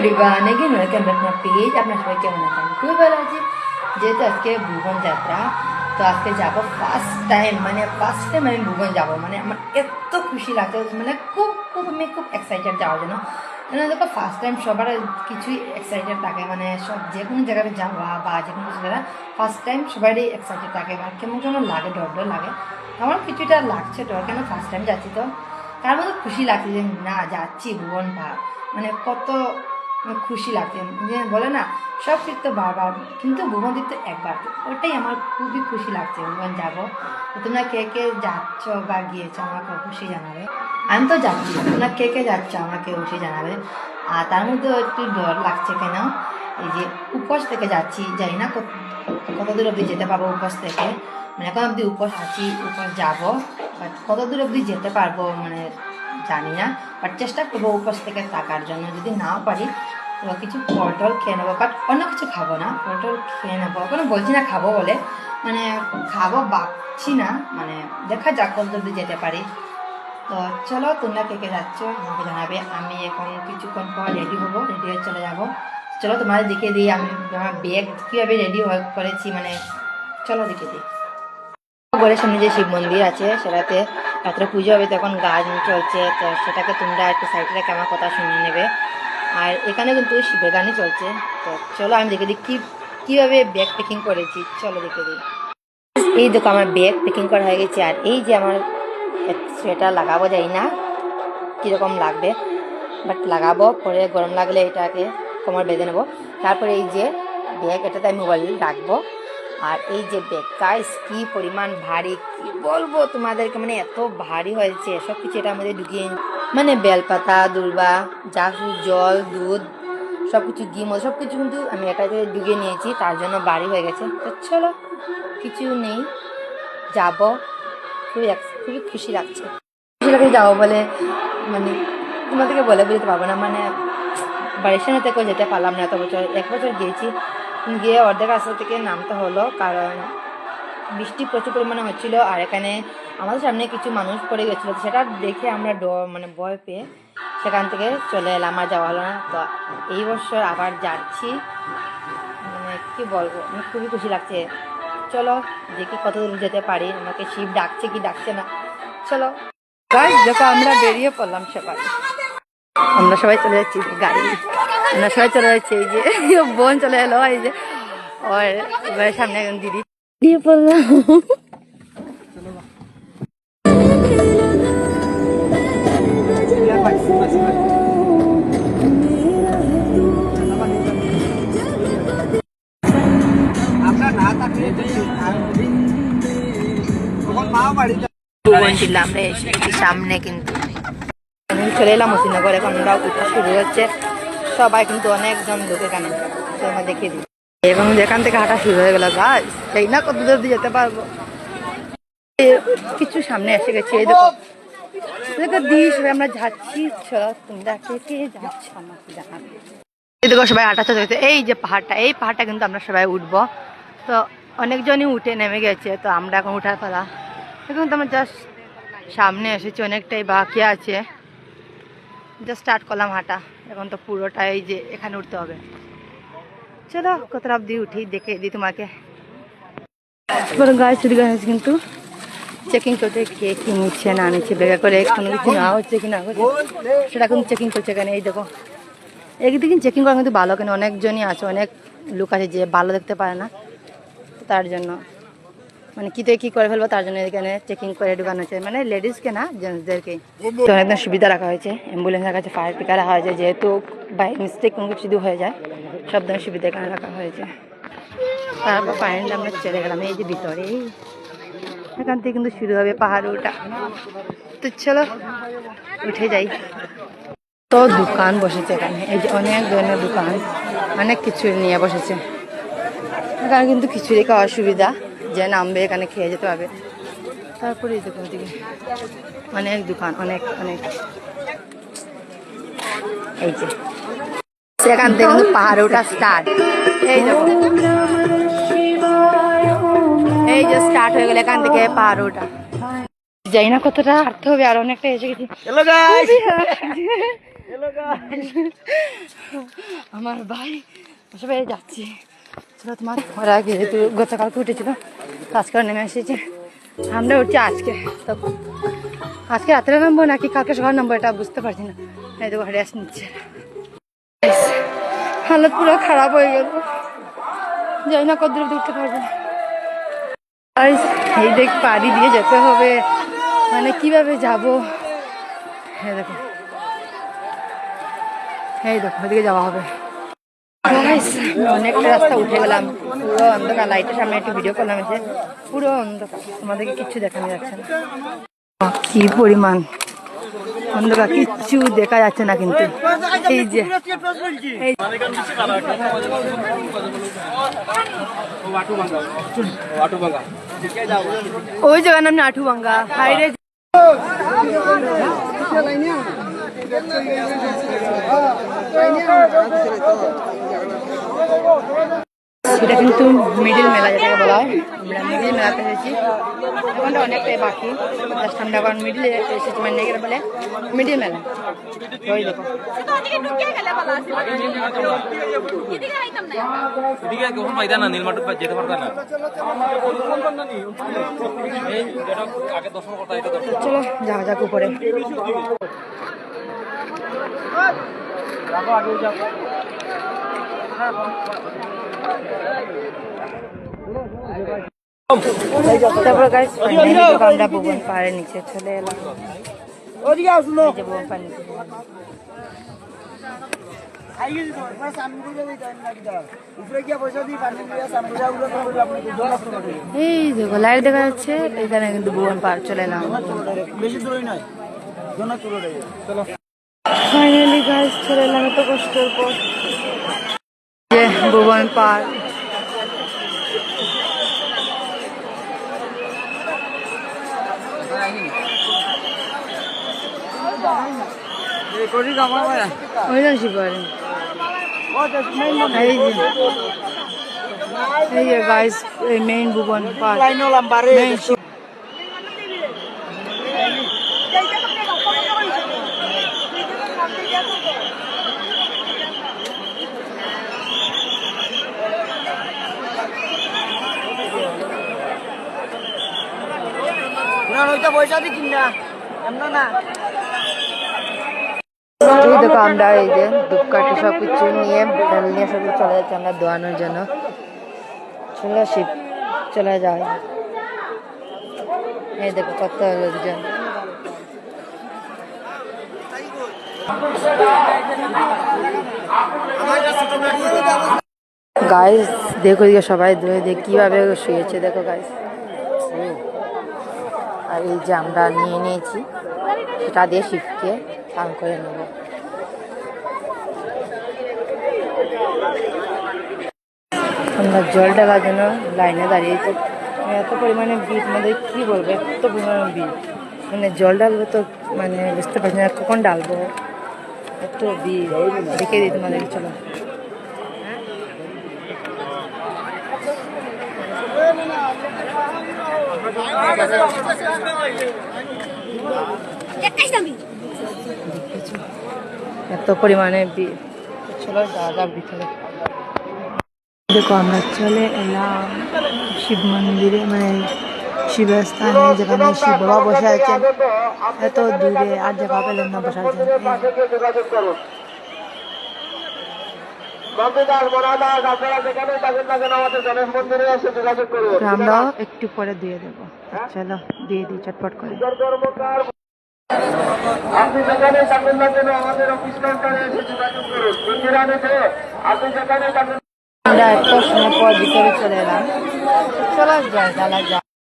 Everyone again welcome back my page আপনার সবাই কেমন আছেন খুবই ভালো আছি যেহেতু আজকে ভুবন যাত্রা তো আজকে যাব ফার্স্ট টাইম মানে ফার্স্ট টাইম আমি ভুবন যাব মানে আমার এত খুশি লাগছে মানে খুব খুব আমি খুব এক্সাইটেড যাওয়ার জন্য মানে দেখো ফার্স্ট টাইম সবার কিছুই এক্সাইটেড থাকে মানে সব যে কোনো জায়গায় যাওয়া বা যে কোনো কিছু ফার্স্ট টাইম সবারই এক্সাইটেড থাকে মানে কেমন কেমন লাগে ডর ডর লাগে আমার কিছুটা লাগছে ডর কেন ফার্স্ট টাইম যাচ্ছি তো তার মধ্যে খুশি লাগছে যে না যাচ্ছি ভুবন পাহাড় মানে কত খুশি লাগছে। যে বলে না, সব কিছু তো বারবার কিন্তু ভুবন দিতে একবার, ওটাই আমার খুবই খুশি লাগছে। ভুবন যাব। তোমরা কে কে যাচ্ছ বা গিয়েছো আমাকে অবশ্যই জানাবে। আমি তো যাচ্ছি, তোমরা কে কে যাচ্ছ আমাকে অবশ্যই জানাবে। আর তার মধ্যে একটু ডর লাগছে কেন? এই যে উপোস থেকে যাচ্ছি, জানি না কত দূর অবধি যেতে পারব উপোস থেকে। মানে এখন অবধি উপোস আছি, উপোস যাব বাট কত দূর অবধি যেতে পারব মানে জানি না। বাট চেষ্টা করব উপোস থেকে থাকার জন্য। যদি নাও পারি তো কিছু পটল খেয়ে নেব। বাট অন্য কিছু খাব না, পটল খেয়ে নেব। কোনো বলছি না খাব বলে। মানে খাব বাকছি না। মানে দেখা যাক দূর যেতে পারি। তো চলো, তোমরা কে কে যাচ্ছ আমাকে জানাবে। আমি এখন কিছুক্ষণ পর রেডি হব রেডি হয়ে চলে যাব। চলো, তোমাদের দেখিয়ে দিই আমি আমার ব্যাগ কীভাবে রেডি হয়ে করেছি। মানে চলো দেখিয়ে দিই। ঘরের সামনে যে শিব মন্দির আছে, সেটাতে রাত্রে পুজো হবে, তখন গান চলছে, তো সেটাকে তোমরা একটু সাইডে রেখে আমার কথা শুনে নেবে। আর এখানে কিন্তু শিবের গানই চলছে, তো চলো আমি দেখে দিই কী, কীভাবে ব্যাগ প্যাকিং করেছি, চলো দেখে দিই। এই দেখো আমার ব্যাগ প্যাকিং করা হয়ে গেছে, আর এই যে আমার সোয়েটার লাগাবো যাই না কীরকম লাগবে বাট লাগাবো, পরে গরম লাগলে এটাকে কোমর বেঁধে নেব। তারপরে এই যে ব্যাগ এটাতে আমি মোবাইল রাখব। আর এই যে ব্যাগ গাইস কি পরিমাণ ভারী, কি বলব তোমাদেরকে মানে এত ভারী হয়েছে সব কিছু এটার মধ্যে ঢুকিয়ে মানে বেলপাতা, দুর্বা যা জল, দুধ সব কিছু ঘি মতো সব কিছু কিন্তু আমি এটাতে ঢুকিয়ে নিয়েছি, তার জন্য বাড়ি হয়ে গেছে। তো চলো, কিছু নেই, যাব, খুবই খুবই খুশি লাগছে। খুশি লাগছে যাব বলে মানে তোমাদেরকে বলে বুঝতে পারব না মানে বাড়ির সামনে থেকেও যেতে পারলাম না, এত বছর, এক বছর গিয়েছি গিয়ে অর্ধেক রাস্তা থেকে নামতে হলো, কারণ বৃষ্টি প্রচুর পরিমাণে হচ্ছিল আর এখানে আমাদের সামনে কিছু মানুষ পড়ে গেছিল। সেটা দেখে আমরা মানে ভয় পেয়ে সেখান থেকে চলে এলাম, আর যাওয়া হলো না। তো এই বছর আবার যাচ্ছি। মানে কি বলব মানে খুবই খুশি লাগছে। চলো দেখি কত দূর যেতে পারি। আমাকে শিব ডাকছে কি ডাকছে না। চলো। দেখো আমরা বেরিয়ে পড়লাম সকালে আমরা সবাই চলে যাচ্ছি গাড়ি। আমরা সবাই চলে যাচ্ছি এই যে বোন চলে এলো এই যে ওর ঘরের সামনে একজন দিদি। দিয়ে পড়লাম। সামনে কিন্তু। চলে এলাম মুসিনগর এখন আমরা উঠা শুরু হচ্ছে। সবাই কিন্তু অনেকজন লোক এখানে আমরা দেখিয়ে দিই। এবং যেখান থেকে হাঁটা শুরু হয়ে গেল গাছ সেই না কত দূর যেতে পারব? কিছু সামনে এসে গেছে, এই দেখো। দেখো, দিস আমরা যাচ্ছি এই দেখো, সবাই হাঁটা চলে এই যে পাহাড়টা, এই পাহাড়টা কিন্তু আমরা সবাই উঠবো। তো অনেকজনই উঠে নেমে গেছে, তো আমরা এখন উঠার পালা। এখন তো আমরা জাস্ট সামনে এসেছি, অনেকটাই বাকি আছে। জাস্ট স্টার্ট করলাম হাঁটা। এখন তো পুরোটাই যে এখানে উঠতে হবে। চলো কতটা অব্দি উঠি, দেখে দিই তোমাকে। গাছ চুরি গাছ কিন্তু চেকিং করতে কে কি নিচ্ছে, না নিচ্ছে বেগা করে কোনো কিছু না হচ্ছে কি না হচ্ছে, সেটা কিন্তু চেকিং করছে এখানে এই দেখো। একদিকে চেকিং করা কিন্তু ভালো, কেন? অনেকজনই আছে, অনেক লোক আছে যে ভালো দেখতে পারে না, তার জন্য। মানে কি থেকে কি করে ফেলব তার জন্য এখানে চেকিং করে ঢুকানো হচ্ছে। মানে লেডিসকে না জেন্টসদেরকেই তো একদম সুবিধা রাখা হয়েছে। অ্যাম্বুলেন্সের কাছে ফায়ার পিকার রাখা হয়েছে, যেহেতু বাই মিস্টেক কোনো কিছু হয়ে যায়, সব ধরনের সুবিধা এখানে রাখা হয়েছে। তারপর ফাইনালি আমরা চলে গেলাম এই যে ভিতরে। এখান থেকে কিন্তু শুরু হবে পাহাড় ওটা। তো চলো, উঠে যাই। তো দোকান বসেছে এখানে। এই যে অনেক ধরনের দোকান, অনেক কিছু নিয়ে বসেছে। এখানে কিন্তু খিচুড়ি খাওয়ার সুবিধা। যে নামবে এখানে খেয়ে যেতে পারবে। তারপরে এই দোকান থেকে অনেক দোকান অনেক অনেক। এই যে। সেখান থেকে কিন্তু পাহাড়ে ওঠা স্টার্ট এই দেখো এই যে স্টার্ট হয়ে গেল এখান থেকে পাহাড়ে ওঠা। যাই না কতটা হাঁটতে হবে আর অনেকটা এসে গেছি। আমার ভাই সবাই যাচ্ছি। চলো তোমার, ওরা যেহেতু গতকালকে উঠেছিল আজকে নেমে এসেছে। আমরা উঠছি আজকে, তো আজকে রাত্রে নামবো নাকি কালকে সকাল নামবো এটা বুঝতে পারছি না। এই তো রেস্ট নিচ্ছে। হালত পুরো খারাপ হয়ে গেল। যাই না কত দূর উঠতে পারব। এই দেখ, পাড়ি দিয়ে যেতে হবে। মানে কীভাবে যাব? হ্যাঁ দেখো। এই দেখো, ওদিকে যাওয়া হবে। অনেকটা রাস্তা উঠে গেলাম। পুরো অন্ধকার। লাইটের সামনে একটু ভিডিও করলাম যে পুরো অন্ধকার। তোমাদেরকে কিচ্ছু দেখানো যাচ্ছে না। কি পরিমাণ অন্ধকার। কিচ্ছু দেখা যাচ্ছে না কিন্তু। এই যে ওই জায়গার নাম আঠু ভাঙ্গা হাইরে এটা কিন্তু মিডিল মেলা যেটাকে বলা হয়। আমরা মিডিল মেলাতে এসেছি। এখনটা অনেকটাই বাকি। জাস্ট আমরা এখন মিডিলে এসেছি মানে নেগের বলে। মিডিল মেলা। ওই দেখো। যেটা আগে দর্শন করতা এটা দর্শন চলো যাওয়া যাক উপরে তারপর গাইস আমরা ভুবন পাহাড়ের নিচে চলে এলাম। এই ভুবন নিচে দেখো লাইট দেখা যাচ্ছে এইখানে কিন্তু ভুবন পাহাড় চলে এলাম। বেশি দূরই নয়। ফাইনালি গাইস চলে এলাম এত কষ্টের পর ভুবন পাহাড় এই করি কামা ভাই ওই জানছি পারে ও জাস্ট মেইন এই যে এই যে গাইস এই মেইন ভুবন পাহাড় লাইন হলাম বারে মেইন না ওইটা পয়সা দি কিনা এমন না। এই দেখো আমরা এই যে ধূপকাঠি সব কিছু নিয়ে বেল নিয়ে সব চলে যাচ্ছি আমরা দোয়ানোর জন্য। চলে শিব, চলে যায় এই দেখো কত লোকজন। গাইস দেখো এদিকে সবাই ধরে দেখ কীভাবে শুয়েছে, দেখো গাইস এই যে আমরা নিয়ে নিয়েছি, সেটা দিয়ে শিবকে স্নান করে নেব। আমরা জল ঢালার জন্য লাইনে দাঁড়িয়েছি এত পরিমাণে ভিড় মানে কি বলব? এত পরিমাণে ভিড় মানে জল ঢালবো তো মানে বুঝতে পারছি না, কখন ডালবো এত ভিড় দেখে দিই তোমাদের চলো। এত পরিমাণে চলো দেখো আমরা চলে এলাম শিব মন্দিরে মানে শিবের স্থানে যেখানে শিব বাবা বসে আছেন। এত দূরে আর জায়গা পেলেন না বসার জন্য। তো আমরা একটু পরে দিয়ে দেবো। চলো দিয়ে দিই চটপট করে। আপনি যেখানে থাকুন না কেন আমাদের অফিস কাউন্টারে এসে যোগাযোগ করুন। ইন্দিরানিতে আপনি যেখানে থাকুন আমরা একটা সময় পর ভিতরে চলে এলাম। চলো যাক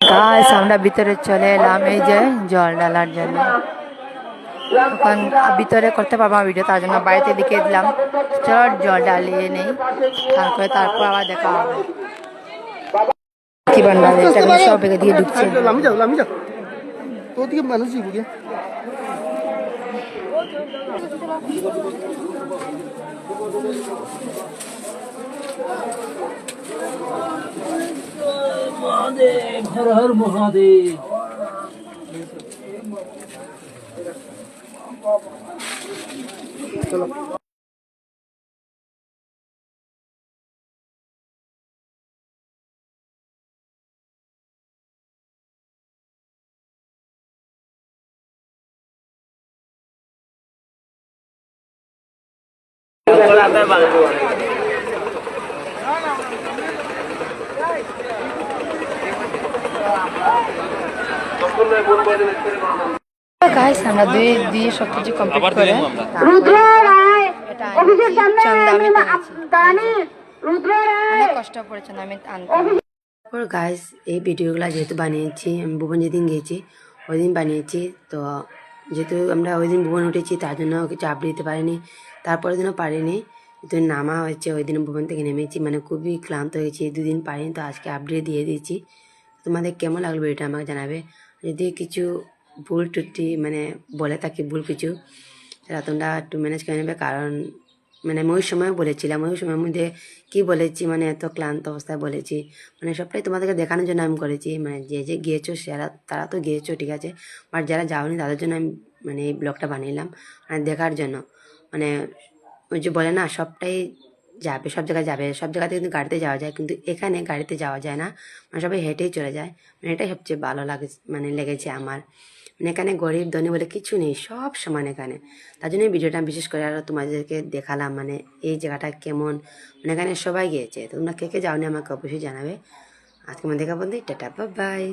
গাছ আমরা ভিতরে চলে এলাম এই যে জল ডালার জন্য। এখন ভিতরে করতে পারব না ভিডিও তার জন্য বাড়িতে দিকে দিলাম। চলো জল ঢালিয়ে নেই। তারপরে তারপর আবার দেখা হবে। কি এটা সব এদিকে দিয়ে ঢুকছে। আমি যাও আমি যাও তো দিকে মানুষ যাব গিয়ে মহাদেব হর হর মহাদেব। চলো Thank you. গাইস আমরা দুই দিয়ে সব কিছু কমপ্লিট করে রুদ্র রায় অফিসের সামনে আমি আমি রুদ্র রায়। অনেক কষ্ট আমি তারপর গাইস এই ভিডিওগুলো যেহেতু বানিয়েছি আমি ভুবন যেদিন গিয়েছি ওই দিন বানিয়েছি তো যেহেতু আমরা ওই দিন ভুবন উঠেছি তার জন্য কিছু আপডেট দিতে পারিনি। তারপরের দিনও পারিনি তো নামা হয়েছে ওই দিন ভুবন থেকে নেমেছি মানে খুবই ক্লান্ত হয়েছি দুদিন পারিনি তো আজকে আপডেট দিয়ে দিয়েছি। তোমাদের কেমন লাগল ভিডিওটা আমাকে জানাবে। যদি কিছু ভুল টুটি মানে বলে থাকি ভুল কিছু সেটা তোমরা একটু ম্যানেজ করে নেবে। কারণ মানে আমি ওই সময় বলেছিলাম, ওই সময়ের মধ্যে কি বলেছি মানে এত ক্লান্ত অবস্থায় বলেছি। মানে সবটাই তোমাদেরকে দেখানোর জন্য আমি করেছি। মানে যে যে গিয়েছো, সেরা, তারা তো গিয়েছো, ঠিক আছে। বাট যারা যাওনি, তাদের জন্য আমি মানে এই ব্লগটা বানিয়েলাম মানে দেখার জন্য। মানে ওই যে বলে না, সবটাই যাবে, সব জায়গায় যাবে। সব জায়গাতে কিন্তু গাড়িতে যাওয়া যায়, কিন্তু এখানে গাড়িতে যাওয়া যায় না। মানে সবাই হেঁটেই চলে যায়। মানে এটাই সবচেয়ে ভালো লাগে মানে লেগেছে আমার। মানে এখানে গরিব, ধনী বলে কিছু নেই, সব সমান এখানে। তার জন্য ভিডিওটা বিশেষ করে আরও তোমাদেরকে দেখালাম মানে এই জায়গাটা কেমন। মানে এখানে সবাই গিয়েছে, তোমরা কে কে যাওনি আমাকে অবশ্যই জানাবে। আজকে আমাদের দেখা বলতে টাটা বাই